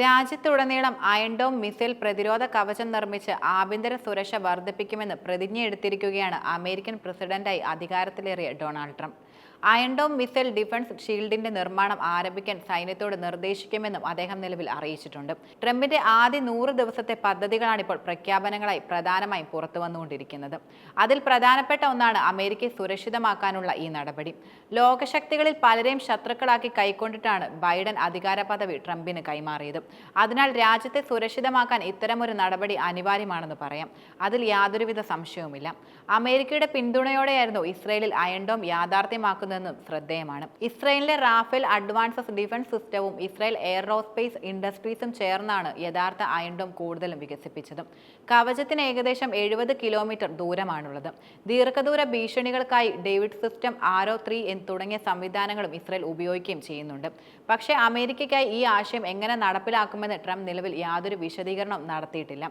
രാജ്യത്തുടനീളം Iron Dome missile പ്രതിരോധ കവചം നിർമ്മിച്ച് ആഭ്യന്തര സുരക്ഷ വർദ്ധിപ്പിക്കുമെന്ന് പ്രതിജ്ഞയെടുത്തിരിക്കുകയാണ് അമേരിക്കൻ പ്രസിഡന്റായി അധികാരത്തിലേറിയ Donald Trump. Iron dome missile defence ഷീൽഡിന്റെ നിർമ്മാണം ആരംഭിക്കാൻ സൈന്യത്തോട് നിർദ്ദേശിക്കുമെന്നും അദ്ദേഹം നിലവിൽ അറിയിച്ചിട്ടുണ്ട്. ട്രംപിന്റെ ആദ്യ നൂറ് ദിവസത്തെ പദ്ധതികളാണ് ഇപ്പോൾ പ്രഖ്യാപനങ്ങളായി പ്രധാനമായും പുറത്തു വന്നുകൊണ്ടിരിക്കുന്നത്. അതിൽ പ്രധാനപ്പെട്ട ഒന്നാണ് അമേരിക്കയെ സുരക്ഷിതമാക്കാനുള്ള ഈ നടപടി. ലോകശക്തികളിൽ പലരെയും ശത്രുക്കളാക്കി കൈക്കൊണ്ടിട്ടാണ് ബൈഡൻ അധികാര പദവി ട്രംപിന് കൈമാറിയത്. അതിനാൽ രാജ്യത്തെ സുരക്ഷിതമാക്കാൻ ഇത്തരമൊരു നടപടി അനിവാര്യമാണെന്ന് പറയാം. അതിൽ യാതൊരുവിധ സംശയവുമില്ല. അമേരിക്കയുടെ പിന്തുണയോടെയായിരുന്നു ഇസ്രയേലിൽ അയൺഡോം യാഥാർത്ഥ്യമാക്കുന്നതെന്നും ശ്രദ്ധേയമാണ്. ഇസ്രയേലിലെ റാഫേൽ അഡ്വാൻസസ് ഡിഫൻസ് സിസ്റ്റവും ഇസ്രയേൽ എയറോസ്പേസ് ഇൻഡസ്ട്രീസും ചേർന്നാണ് യഥാർത്ഥ അയൺഡോം കൂടുതലും വികസിപ്പിച്ചത്. കവചത്തിന് ഏകദേശം എഴുപത് കിലോമീറ്റർ ദൂരമാണുള്ളത്. ദീർഘദൂര ഭീഷണികൾക്കായി ഡേവിഡ് സിസ്റ്റം ആരോ ത്രീ തുടങ്ങിയ സംവിധാനങ്ങളും ഇസ്രയേൽ ഉപയോഗിക്കുകയും ചെയ്യുന്നുണ്ട്. പക്ഷേ അമേരിക്കയ്ക്കായി ഈ ആശയം എങ്ങനെ നടപ്പിലാക്കുമെന്ന് ട്രംപ് നിലവിൽ യാതൊരു വിശദീകരണവും നടത്തിയിട്ടില്ല.